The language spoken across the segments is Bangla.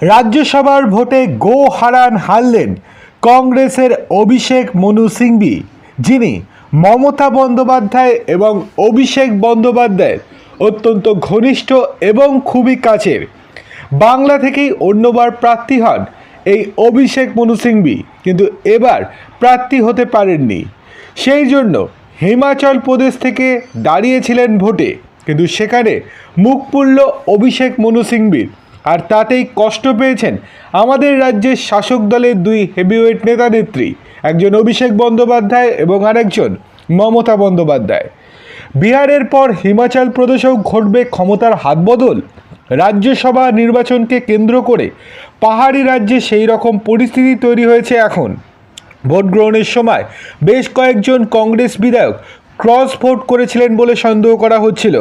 রাজ্যসভার ভোটে গো হারান হারলেন কংগ্রেসের অভিষেক মনু সিংভি, যিনি মমতা বন্দ্যোপাধ্যায় এবং অভিষেক বন্দ্যোপাধ্যায়ের অত্যন্ত ঘনিষ্ঠ এবং খুবই কাছের। বাংলা থেকেই অন্যবার প্রার্থী হন এই অভিষেক মনু সিংভি, কিন্তু এবার প্রার্থী হতে পারেননি। সেই জন্য হিমাচল প্রদেশ থেকে দাঁড়িয়েছিলেন ভোটে, কিন্তু সেখানে মুখ পুড়ল অভিষেক মনু সিংভির। আর তাতেই কষ্ট পেয়েছেন আমাদের রাজ্যের শাসক দলের দুই হেভিওয়েট নেতা নেত্রী, একজন অভিষেক বন্দ্যোপাধ্যায় এবং আরেকজন মমতা বন্দ্যোপাধ্যায়। বিহারের পর হিমাচল প্রদেশেও ঘটবে ক্ষমতার হাতবদল। রাজ্যসভা নির্বাচনকে কেন্দ্র করে পাহাড়ি রাজ্যে সেই রকম পরিস্থিতি তৈরি হয়েছে এখন। ভোট গ্রহণের সময় বেশ কয়েকজন কংগ্রেস বিধায়ক ক্রস ভোট করেছিলেন বলে সন্দেহ করা হচ্ছিল।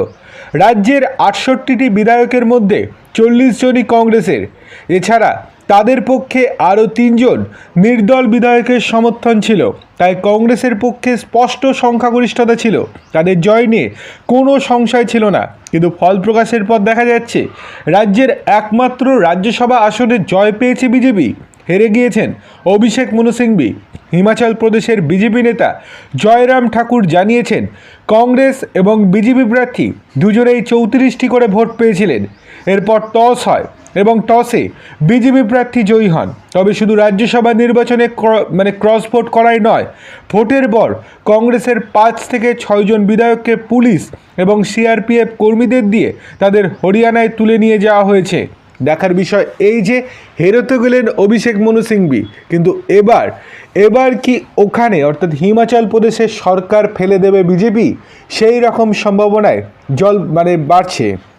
রাজ্যের আটষট্টিটি বিধায়কের মধ্যে চল্লিশ জনই কংগ্রেসের। এছাড়া তাদের পক্ষে আরও তিনজন নির্দল বিধায়কের সমর্থন ছিল। তাই কংগ্রেসের পক্ষে স্পষ্ট সংখ্যাগরিষ্ঠতা ছিল। তাদের জয় নিয়ে কোনো সংশয় ছিল না। কিন্তু ফল প্রকাশের পর দেখা যাচ্ছে, রাজ্যের একমাত্র রাজ্যসভা আসনে জয় পেয়েছে বিজেপি। হেরে গিয়েছেন। অভিষেক মনু সিংভি, হিমাচল প্রদেশের বিজেপি নেতা জয়রাম ঠাকুর জানিয়েছেন, কংগ্রেস এবং বিজেপি প্রার্থী দুজনেই চৌত্রিশটি করে ভোট পেয়েছিলেন। এরপর টস হয় এবং টসে বিজেপি প্রার্থী জয়ী হন। তবে শুধু রাজ্যসভা নির্বাচনে মানে ক্রস ভোট করাই নয়, ভোটের পর কংগ্রেসের পাঁচ থেকে ছয়জন বিধায়ককে পুলিশ এবং সিআরপিএফ কর্মীদের দিয়ে তাদের হরিয়ানায় তুলে নিয়ে যাওয়া হয়েছে। দেখার বিষয় এই যে হেরোতে গেলেন অভিষেক মনু সিংভি কিন্তু এবার এবার কি ওখানে, অর্থাৎ হিমাচল প্রদেশের সরকার ফেলে দেবে বিজেপি? সেই রকম সম্ভাবনায় জল মানে বাড়ছে।